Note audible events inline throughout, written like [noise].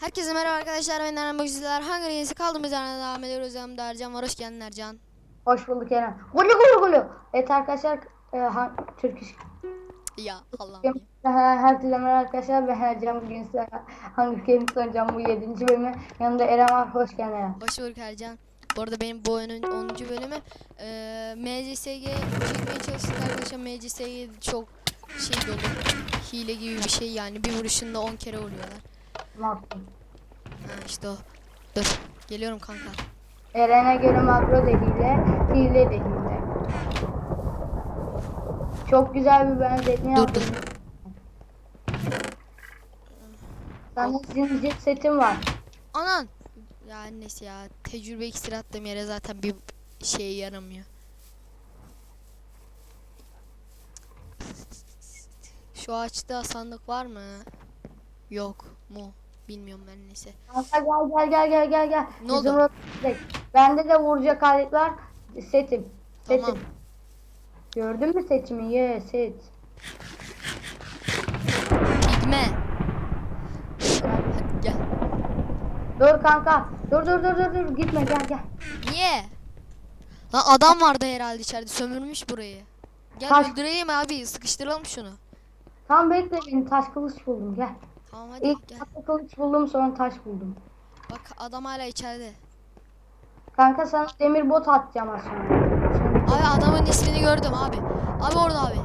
Herkese merhaba arkadaşlar ben Eren Bakışçılar Hunger Games'e kaldığımız yerden devam ediyoruz yanımda Ercan var hoş geldin Ercan Hoş bulduk Eren. Gulu gulu gulu. Evet arkadaşlar e, ha, Türk iş. Ya Allah'ım. Herkese merhaba arkadaşlar ben Ercan bugün size hangi Games oynayacağım bu 7. bölümü. Yanımda Eren var. Hoş geldin Eren. Hoş bulduk Ercan Bu arada benim bu oyunun 10. bölümü ee, MCSG çekmeye çalıştık arkadaşlar MCSG çok şey dolu Hile gibi bir şey yani bir vuruşunda 10 kere vuruyorlar yaptın? Ha işte o Dur geliyorum kanka Eren'e göre makro da hile, hile de hile. Çok güzel bir benzetme Dur yaptım. dur Sana zincir setim var. Anan Ya annesi ya tecrübe iksiri attığım yere zaten bir şey yaramıyor Şu ağaçta sandık var mı? Yok mu? Bilmiyorum ben neyse. Gel gel gel gel gel gel. Ne oldu? Orada direkt. Bende de vuracak alet var. Setim. Setim. Tamam. Gördün mü setimi? Ye set. Pigme. Gel. Dur kanka. Dur dur dur dur dur. Gitme gel gel. Niye? Lan adam vardı herhalde içeride sömürmüş burayı. Gel Taş- öldüreyim abi sıkıştıralım şunu. Tam bekle beni. Taş kılıç buldum. Gel. Tamam hadi İlk gel. taş kılıç buldum sonra taş buldum. Bak adam hala içeride. Kanka sana demir bot atacağım. Şimdi Abi adamın ismini gördüm abi. Abi orada abi.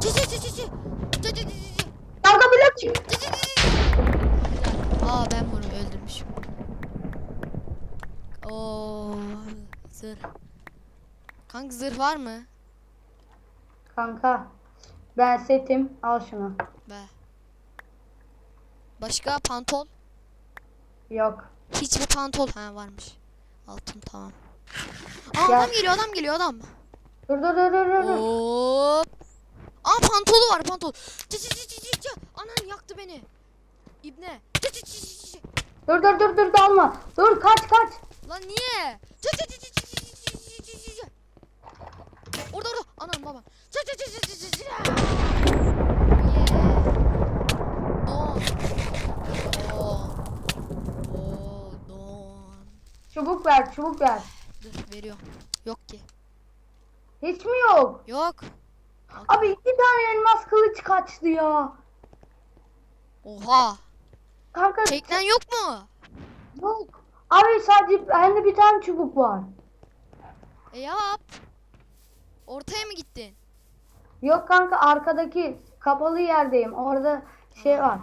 Çı çı çı çı. Çı çı çı çı çı. Kanka blok git. Çı çı çı çı. Aa ben bunu öldürmüşüm. Oo zırh. Kanka zırh var mı? Kanka. Ben setim. Al şunu. Be. Başka pantol? Yok. Hiçbir pantol ha varmış. Altın tamam. Aa Gel. adam geliyor adam geliyor adam. Dur dur dur dur dur. Hop. Aa pantolu var pantol. Çı çı çı çı. Anan yaktı beni. İbne. Çı çı çı çı çı. Dur dur dur dur dalma. Dur kaç kaç. Lan niye? Çı çı çı çı çı çı çı çı çı çı çı. Orada orada. Anam baba. Çı çı çı çı çı çı çı. Yeah. Don. Don. Oo, don. Çubuk ver çubuk ver. Dur veriyorum. Yok ki. Hiç mi yok? Yok. Abi iki tane elmas kılıç kaçtı ya. Oha. Kanka Teknen yok mu? yok. Abi sadece bende bir tane çubuk var. E yap. Ortaya mı gittin? Yok kanka arkadaki kapalı yerdeyim. Orada şey var.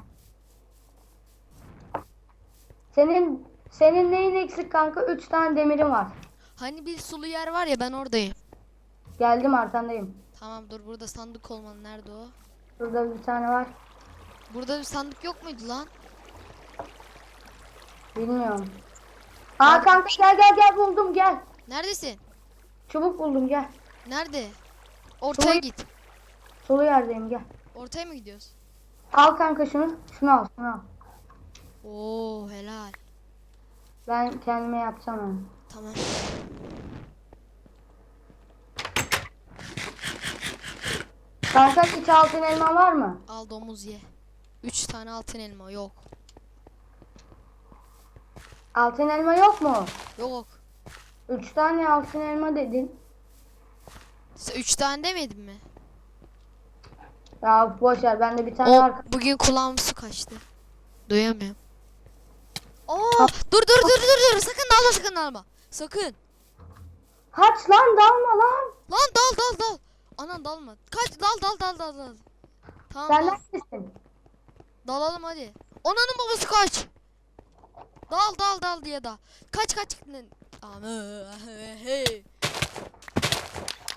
Senin senin neyin eksik kanka? Üç tane demirim var. Hani bir sulu yer var ya ben oradayım. Geldim arkandayım. Tamam dur burada sandık olmalı. Nerede o? Burada bir tane var. Burada bir sandık yok muydu lan? Bilmiyorum. Aa kanka gel gel gel buldum gel. Neredesin? Çubuk buldum gel. Nerede? Ortaya Sulu- git. Solu yerdeyim gel. Ortaya mı gidiyoruz? Al kanka şunu. Şunu al şunu al. Oo helal. Ben kendime yapacağım onu. Tamam. Kanka hiç altın elma var mı? Al domuz ye. Üç tane altın elma yok. Altın elma yok mu? Yok. Üç tane altın elma dedin. Sen üç tane demedin mi? Ya boş ver bende bir tane O var. bugün kulağım su kaçtı. Duyamıyorum. Oo dur dur dur dur dur sakın dalma sakın dalma. Sakın. Kaç lan dalma lan. Lan dal dal dal. Anan dalma. Kaç dal dal dal dal dal. Tamam Sen dal. neredesin? Dalalım hadi. Ananın babası kaç. Dal dal dal diye da. Kaç kaç. Ana hey.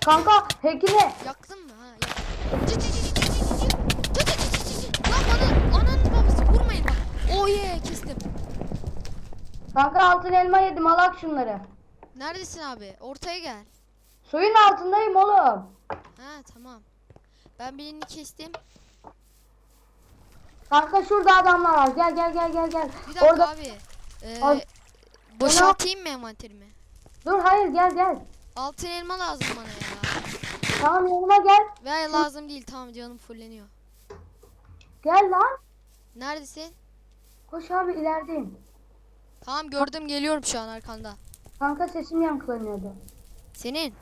Kanka hekine. Yaktın mı ha? Yak. Cı cı cı cı cı cı cı. Cı cı cı cı cı cı. Lan bana ananın babası vurmayın bak. Oh yeah kestim. Kanka altın elma yedim alak şunları. Neredesin abi? Ortaya gel. Suyun altındayım oğlum. Ha tamam. Ben birini kestim. Kanka şurada adamlar var. Gel gel gel gel gel. Bir dakika Orada abi. Ee, Al. boşaltayım mı envanterimi? dur hayır gel gel. Altın elma lazım bana ya. Tamam yanıma gel. Veya lazım değil tamam canım fulleniyor. Gel lan. Neredesin? Koş abi ilerideyim. Tamam gördüm geliyorum şu an arkanda. Kanka sesim yankılanıyordu. Senin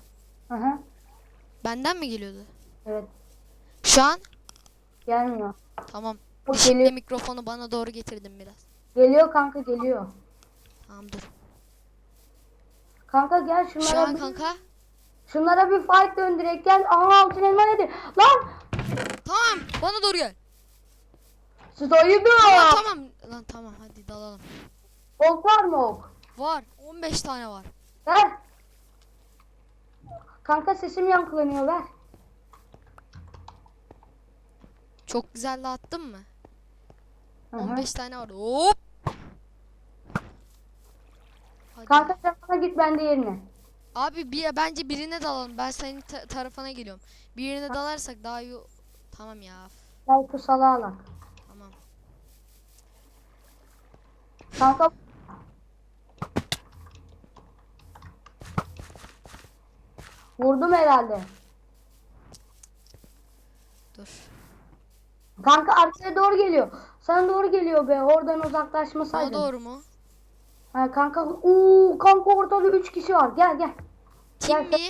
Hı hı. benden mi geliyordu? Evet. Şu an Gelmiyor. tamam. O Şimdi geliyor. mikrofonu bana doğru getirdim biraz. Geliyor kanka geliyor. Tamam dur. Kanka gel Şu şunlara an bir, kanka. şunlara bir fight döndürek gel. Aha altın elma nedir? Lan! Tamam bana doğru gel. Siz ayıdır. Tamam tamam. Lan tamam hadi dalalım. Ok var mı ok? Var 15 tane var. Ver. Kanka sesim yankılanıyor ver. Çok güzel dağıttın mı? Hı hı. 15 tane var. Hop. Hadi. Kanka sen bana git ben de yerine. Abi bir, bence birine dalalım. Ben senin ta- tarafına geliyorum. Birine dalarsak daha iyi. Tamam ya. Gel kusala alak. Tamam. Kanka Vurdum herhalde. Dur. Kanka arkaya doğru geliyor. Sana doğru geliyor be. Oradan uzaklaşmasaydın. doğru mu? Ha, kanka uuu kanka ortada 3 kişi var. Gel gel. Tim Gel, mi?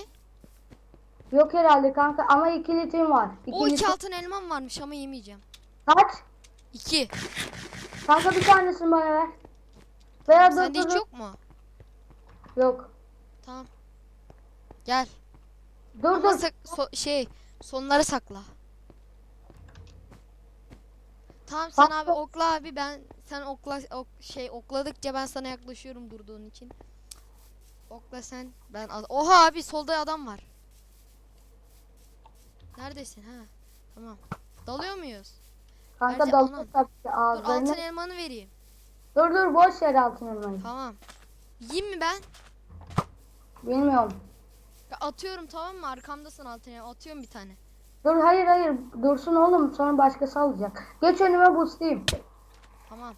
Yok herhalde kanka ama ikili tim var. O İkili iki tim- altın elmam varmış ama yemeyeceğim. Kaç? İki. Kanka bir tanesini bana ver. Veya Sende hiç yok mu? Yok. Tamam. Gel. Dur Ama dur. sak- so- şey sonları sakla. Tamam sen abi okla abi ben sen okla ok, şey okladıkça ben sana yaklaşıyorum durduğun için. Okla sen ben Oha abi solda adam var. Neredesin ha? Tamam. Dalıyor muyuz? Kanka dalıyor tabii ki Dur altın elmanı vereyim. Dur dur boş ver altın elmayı. Tamam. Yiyeyim mi ben? Bilmiyorum. Ya Atıyorum tamam mı? Arkamdasın altın elma. Atıyorum bir tane. Dur hayır hayır dursun oğlum sonra başkası alacak. Geç önüme boostayım. Tamam.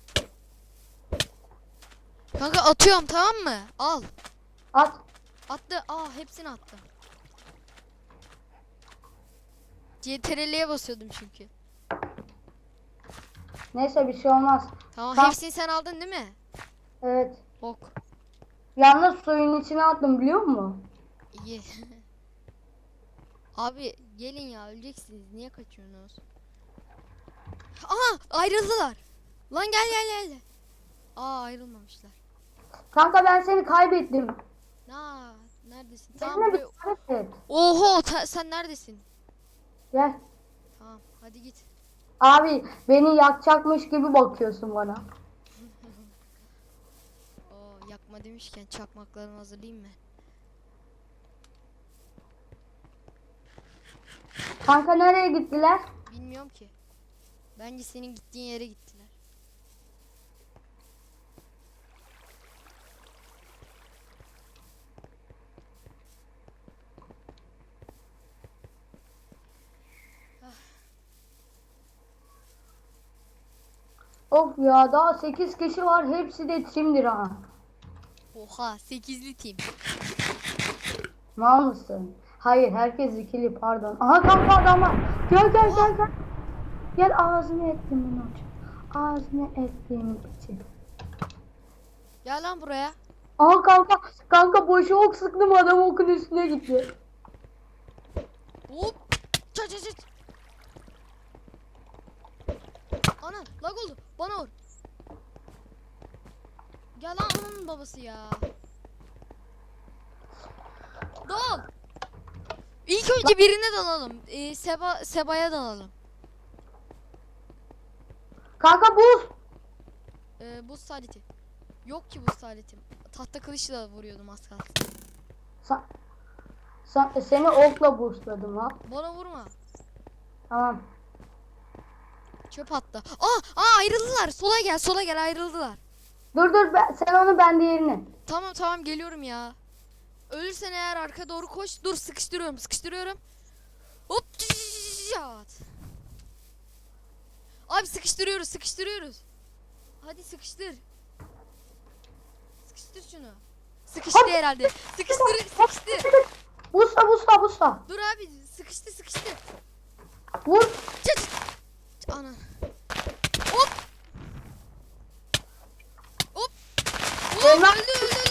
Kanka atıyorum tamam mı? Al. At. Attı. Aa hepsini attı. CTRL'ye basıyordum çünkü. Neyse bir şey olmaz. Tamam Tamam. hepsini sen aldın değil mi? Evet. Ok. Yalnız suyun içine attım biliyor musun? İyi. [laughs] Abi gelin ya öleceksiniz. Niye kaçıyorsunuz? Aha ayrıldılar. Lan gel gel gel. Aa ayrılmamışlar. Kanka ben seni kaybettim. Na neredesin? Tamam Benimle buraya. bir tarif et. Oho ta- sen neredesin? Gel. Tamam hadi git. Abi beni yakacakmış gibi bakıyorsun bana. [laughs] Oo yakma demişken çakmaklarımı hazırlayayım mı? Kanka nereye gittiler? Bilmiyorum ki. Bence senin gittiğin yere gittiler. Of ya daha 8 kişi var. Hepsi de timdir ha. Oha 8'li tim. Mal mısın? Hayır herkes ikili pardon. Aha kanka adam var. Gel gel gel gel. Gel ağzını ettim bunu. Ağzını ettiğim için. Gel lan buraya. Aha kanka kanka boşa ok sıktım adam okun üstüne gitti. Hop. Çat çat çat. Ana lag oldu. Bana vur. Gel lan onun babası ya. Dal. İlk önce birine dalalım. Ee, Seba Seba'ya dalalım. Kanka buz. Ee, buz saliti. Yok ki buz salitim. Tahta kılıçla vuruyordum az kalsın. Sa- sa- seni okla boostladım ha. Bana vurma. Tamam. Çöp attı. Aa, aa ayrıldılar. Sola gel, sola gel ayrıldılar. Dur dur ben, sen onu ben diğerini. Tamam tamam geliyorum ya. Ölürsen eğer arka doğru koş. Dur sıkıştırıyorum, sıkıştırıyorum. Hop. Abi sıkıştırıyoruz, sıkıştırıyoruz. Hadi sıkıştır. Sıkıştır şunu. Sıkıştı herhalde. Sıkıştır, sıkıştı. busla. Dur abi sıkıştı sıkıştı. Vur. Çıt. Ana. Hop. Hop. Hop öldü. öldü.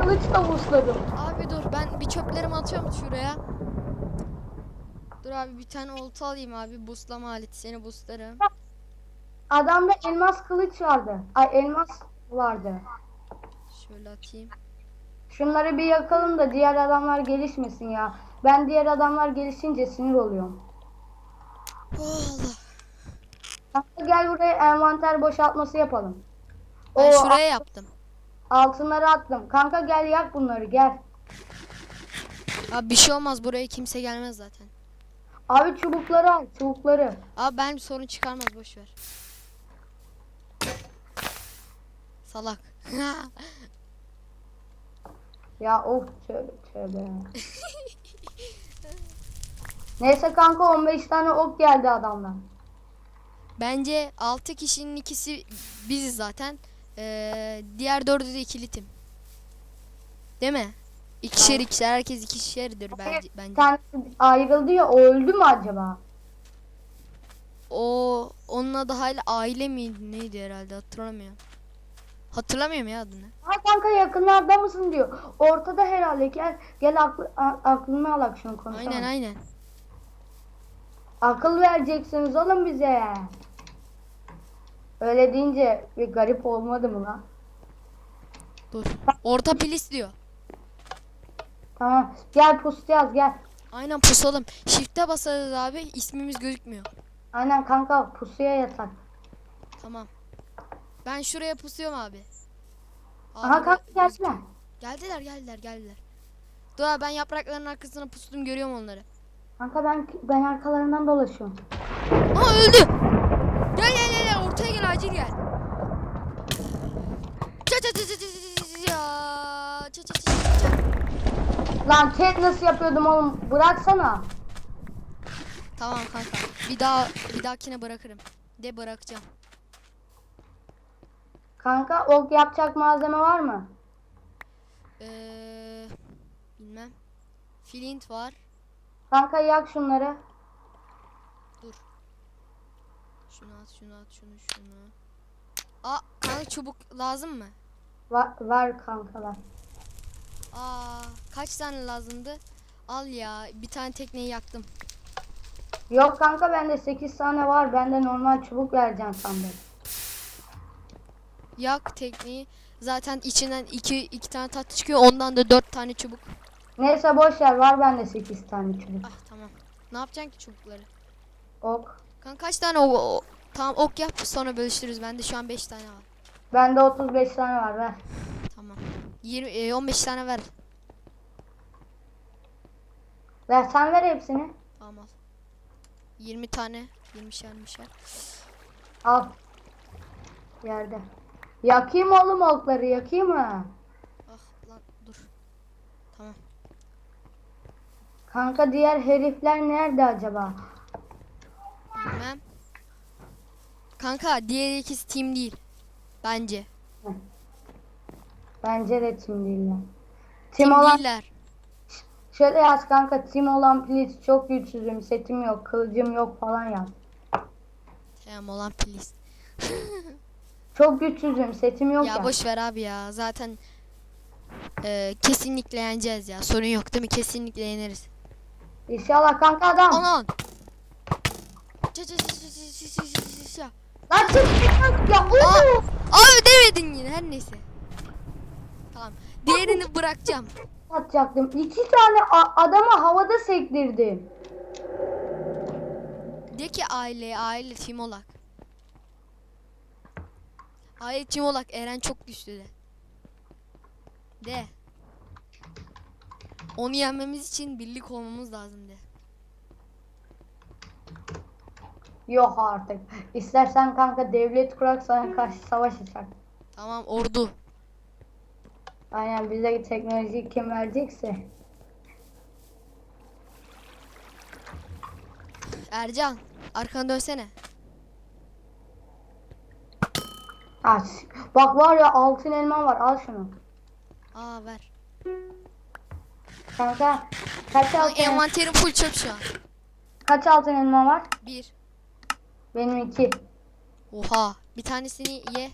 Kılıçla busladım. Abi dur ben bir çöplerimi atıyorum şuraya. Dur abi bir tane olta alayım abi. Buslama aleti seni buslarım. Adamda elmas kılıç vardı. Ay elmas vardı. Şöyle atayım. Şunları bir yakalım da diğer adamlar gelişmesin ya. Ben diğer adamlar gelişince sinir oluyorum. Oh Allah. Gel buraya envanter boşaltması yapalım. Ben Oo, şuraya yaptım. Altınları attım. Kanka gel yak bunları gel. Abi bir şey olmaz buraya kimse gelmez zaten. Abi çubukları al çubukları. Abi ben bir sorun çıkarmaz boş ver. Salak. [laughs] Ya of tövbe tövbe. Neyse kanka 15 tane ok geldi adamdan. Bence 6 kişinin ikisi biziz zaten. Ee, diğer dördü de ikili tim. Değil mi? İkişer ikişer herkes ikişerdir bence. Bence. tane ayrıldı ya o öldü mü acaba? O onun adı hala aile miydi neydi herhalde hatırlamıyorum. Hatırlamıyorum ya adını. Ha kanka yakınlarda mısın diyor. Ortada herhalde gel gel aklı, aklını al şunu konuşalım. Aynen aynen. Akıl vereceksiniz oğlum bize. Öyle deyince bir garip olmadı mı lan? Dur. Orta plis diyor. Tamam gel pusu yaz gel. Aynen pusalım. Shift'e basarız abi ismimiz gözükmüyor. Aynen kanka pusuya yatak. Tamam. Ben şuraya pusuyorum abi. Abi Aha kanka geldiler. Geldiler geldiler geldiler. Dur abi ben yaprakların arkasına pustum görüyorum onları. Kanka ben ben arkalarından dolaşıyorum. Aa öldü. Gel gel gel gel ortaya gel acil gel. Ça ça ça ça ça ya. Ça ça ça ça ça. Lan cat nasıl yapıyordum oğlum? Bıraksana. Tamam kanka. Bir daha bir dahakine bırakırım. De bırakacağım. Kanka ok yapacak malzeme var mı? Ee, bilmem. Flint var. Kanka yak şunları. Dur. Şunu at, şunu at, şunu, şunu. Aa, kanka çubuk lazım mı? Va var kanka var. Aa, kaç tane lazımdı? Al ya, bir tane tekneyi yaktım. Yok kanka bende 8 tane var. Ben de normal çubuk vereceğim sandım. Yak tekneyi. Zaten içinden iki, iki tane tat çıkıyor. Ondan da dört tane çubuk. Neyse boş ver var bende 8 tane çubuk. Ah tamam. Ne yapacaksın ki çubukları? Ok. Kanka kaç tane o, o- tamam ok yap sonra bölüştürürüz. Bende şu an 5 tane var. Bende 35 tane var ver. Tamam. 20 e, 15 tane ver. Ver sen ver hepsini. Tamam al. 20 tane, 20'şer 20'şer. Al. Yerde. Yakayım oğlum okları yakayım mı? Ah lan dur. Tamam. Kanka diğer herifler nerede acaba? Bilmem. Kanka diğer ikisi team değil. Bence. Bence de tim değiller. Tim, Tim olan değiller. şöyle yaz kanka tim olan please çok güçsüzüm setim yok kılıcım yok falan yaz. Tamam olan please. [laughs] Çok güçsüzüm setim yok ya. Ya boş ver abi ya. Zaten e, kesinlikle yeneceğiz ya. Sorun yok değil mi? Kesinlikle yeneriz. İnşallah kanka adam. Anan. Ça, ça, ça, ça, ça, ça, ça, ça. Lan çık çık ya. Abi demedin yine her neyse. Tamam. Diğerini bırakacağım. Atacaktım. İki tane adama havada sektirdim. De ki aile, aile Timolak. Aile Timolak Eren çok güçlü de. De. Onu yenmemiz için birlik olmamız lazım de. Yok artık. İstersen kanka devlet kurak sana karşı savaş açar. Tamam ordu. Aynen bize teknolojiyi kim verecekse. Ercan arkana dönsene. Aç. Bak var ya altın elma var al şunu. Aa ver. Kanka kaç altın, envanterim full çöp şu an. kaç altın elma var? Bir. Benim iki. Oha. Bir tanesini ye.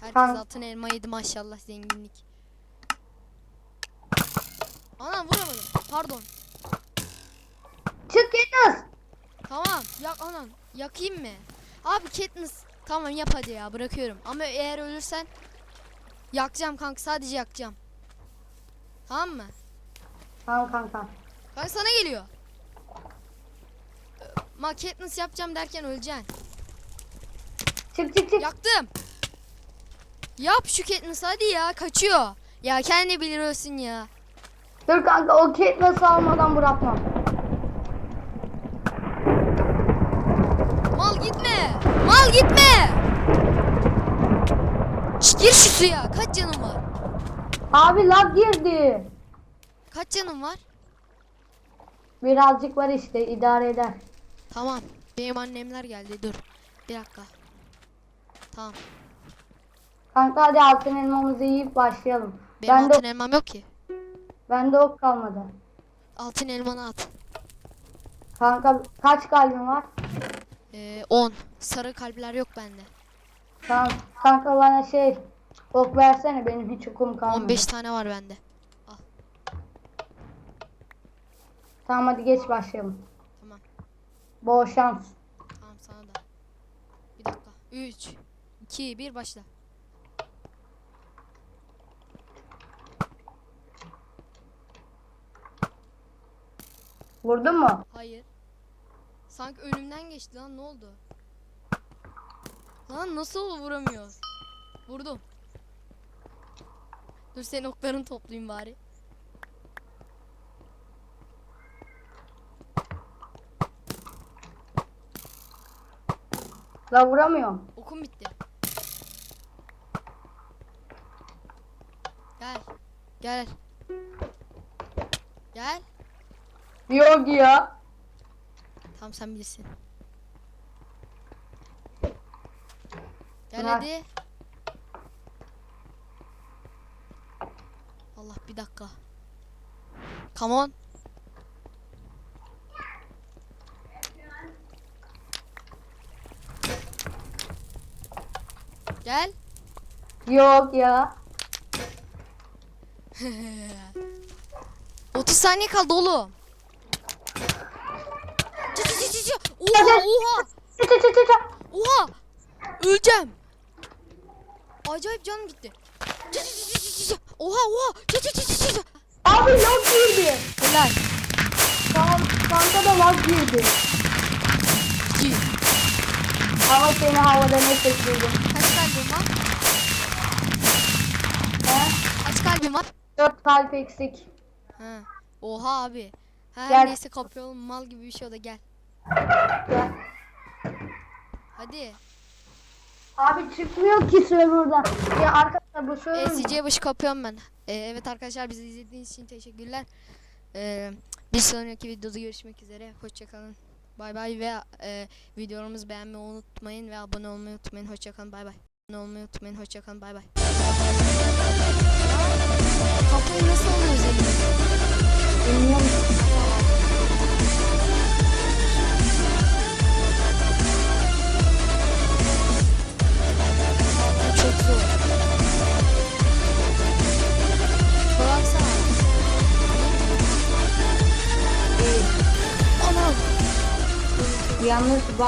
Herkes altın elma yedi maşallah zenginlik. Anam vuramadım. Pardon. Çık Katniss. Tamam. Yak anam. Yakayım mı? Abi Katniss. Tamam yap hadi ya bırakıyorum. Ama eğer ölürsen yakacağım kanka sadece yakacağım. Tamam mı? Tamam kanka. Kanka sana geliyor. Ee, Ma Katniss yapacağım derken öleceksin. Çık çık çık. Yaktım. Yap şu Katniss hadi ya kaçıyor. Ya kendi bilir ölsün ya. Dur kanka o Katniss'i almadan bırakmam. Mal gitme. Mal gitme. Şş, gir şu suya. Kaç canın var? Abi lag girdi. Kaç canın var? Birazcık var işte idare eder. Tamam. Benim annemler geldi. Dur. Bir dakika. Tamam. Kanka hadi altın elmamızı yiyip başlayalım. Benim Ben altın de elmam yok ki. bende ok kalmadı. Altın elmanı at. Kanka kaç kalbin var? Ee, 10. Sarı kalpler yok bende. Tamam. Kanka bana şey ok versene benim hiç okum kalmadı. 15 tane var bende. Tamam hadi geç başlayalım. Tamam. Bol şans. Tamam sana da. Bir dakika. 3 2 1 başla. Vurdun mu? Hayır. Sanki önümden geçti lan ne oldu? Lan nasıl vuramıyoruz? Vurdum. Dur senin oklarını toplayayım bari. La vuramıyorum. Okum bitti. Gel. Gel. Gel. Yok ya. Tamam sen bilirsin. Gel Ver. hadi. Allah bir dakika. Come on. Gel. Yok ya. 30 saniye kaldı oğlum. Cı cı cı cı cı. Oha oha. Çık çık çık çık. Oha! Öleceğim. Acayip canım gitti. Cı cı cı cı cı. Oha oha! Cı cı cı cı cı. Abi lag girdi. Helal. Tamam kanka da lag girdi. Ama seni havada ne seçtirdim. Kaç kalbim var? He? Kaç kalbim var? Dört kalp eksik. Ha. Oha abi. Her Gel. neyse kapıyorum mal gibi bir şey o da gel. Gel. Hadi. Abi çıkmıyor ki serverdan. Ya arkadaşlar bu server SC başı kapıyorum ben. Ee, evet arkadaşlar bizi izlediğiniz için teşekkürler. Ee, bir sonraki videoda görüşmek üzere. Hoşçakalın. Bay bay ve e, videolarımızı beğenmeyi unutmayın ve abone olmayı unutmayın. Hoşçakalın. Bay bay. Abone olmayı unutmayın. Hoşçakalın. Bay bay. Kafayı nasıl alıyoruz elimize? bilmiyorum. Çok zor. Baksana. Anam. Yalnız bak